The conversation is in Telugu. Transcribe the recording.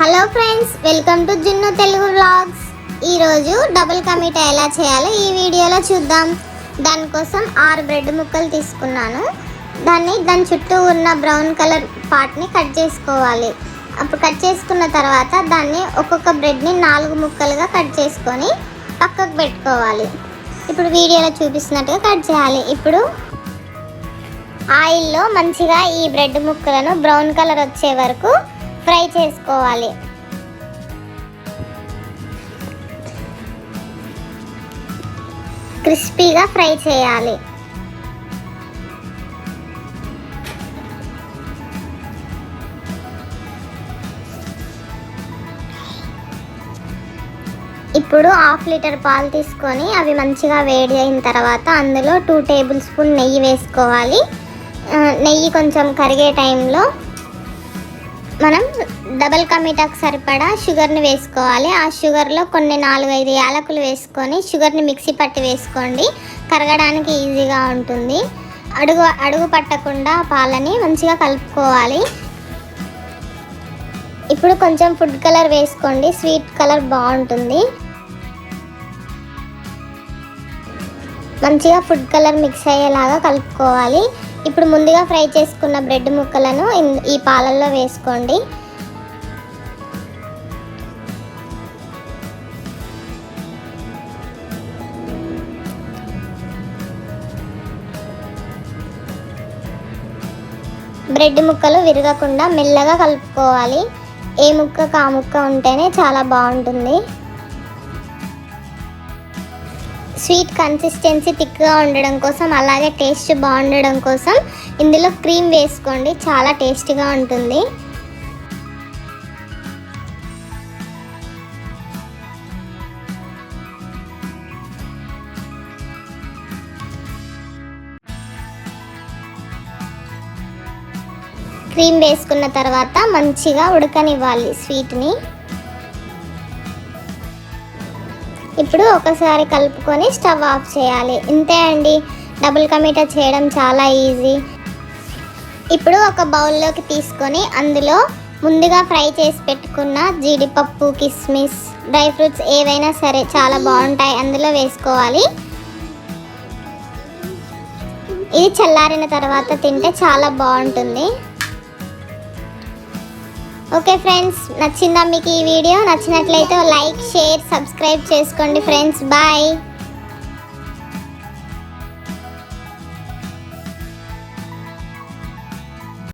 Hello friends welcome to Junnu Telugu vlogs. ఈరోజు డబుల్ కమిట ఎలా చేయాలో ఈ వీడియోలో చూద్దాం. దానికోసం ఆరు బ్రెడ్ ముక్కలు తీసుకున్నాను. దాన్ని దాని చుట్టూ ఉన్న బ్రౌన్ కలర్ పార్ట్ని కట్ చేసుకోవాలి. అప్పుడు కట్ చేసుకున్న తర్వాత దాన్ని ఒక్కొక్క బ్రెడ్ని నాలుగు ముక్కలుగా కట్ చేసుకొని పక్కకు పెట్టుకోవాలి. ఇప్పుడు వీడియోలో చూపిస్తున్నట్టుగా కట్ చేయాలి. ఇప్పుడు ఆయిల్లో మంచిగా ఈ బ్రెడ్ ముక్కలను బ్రౌన్ కలర్ వచ్చే వరకు ఫ్రై చేసుకోవాలి. క్రిస్పీగా ఫ్రై చేయాలి. ఇప్పుడు హాఫ్ లీటర్ పాలు తీసుకొని అవి మంచిగా వేడి అయిన తర్వాత అందులో టూ టేబుల్ స్పూన్ నెయ్యి వేసుకోవాలి. నెయ్యి కొంచెం కరిగే టైంలో మనం డబల్ కమిటాకు సరిపడా షుగర్ని వేసుకోవాలి. ఆ షుగర్లో కొన్ని నాలుగైదు యాలకులు వేసుకొని షుగర్ని మిక్సీ పట్టి వేసుకోండి. కరగడానికి ఈజీగా ఉంటుంది. అడుగు అడుగు పట్టకుండా పాలని మంచిగా కలుపుకోవాలి. ఇప్పుడు కొంచెం ఫుడ్ కలర్ వేసుకోండి. స్వీట్ కలర్ బాగుంటుంది. మంచిగా ఫుడ్ కలర్ మిక్స్ అయ్యేలాగా కలుపుకోవాలి. ఇప్పుడు ముందుగా ఫ్రై చేసుకున్న బ్రెడ్ ముక్కలను ఈ పాలల్లో వేసుకోండి. బ్రెడ్ ముక్కలు విరగకుండా మెల్లగా కలుపుకోవాలి. ఏ ముక్కకు ఆ ముక్క ఉంటేనే చాలా బాగుంటుంది. స్వీట్ కన్సిస్టెన్సీ థిక్గా ఉండడం కోసం అలాగే టేస్ట్ బాగుండడం కోసం ఇందులో క్రీమ్ వేసుకోండి. చాలా టేస్టీగా ఉంటుంది. క్రీమ్ వేసుకున్న తర్వాత మంచిగా ఉడకనివ్వాలి స్వీట్ని. ఇప్పుడు ఒకసారి కలుపుకొని స్టవ్ ఆఫ్ చేయాలి. ఇంతే అండి. డబుల్ కమీటా చేయడం చాలా ఈజీ. ఇప్పుడు ఒక బౌల్లోకి తీసుకొని అందులో ముందుగా ఫ్రై చేసి పెట్టుకున్న జీడిపప్పు కిస్మిస్ డ్రై ఫ్రూట్స్ ఏవైనా సరే చాలా బాగుంటాయి. అందులో వేసుకోవాలి. ఇది చల్లారిన తర్వాత తింటే చాలా బాగుంటుంది. ఓకే ఫ్రెండ్స్ నచ్చిందా మీకు ఈ వీడియో? నచ్చినట్లయితే లైక్ షేర్ సబ్స్క్రైబ్ చేసుకోండి ఫ్రెండ్స్. బాయ్.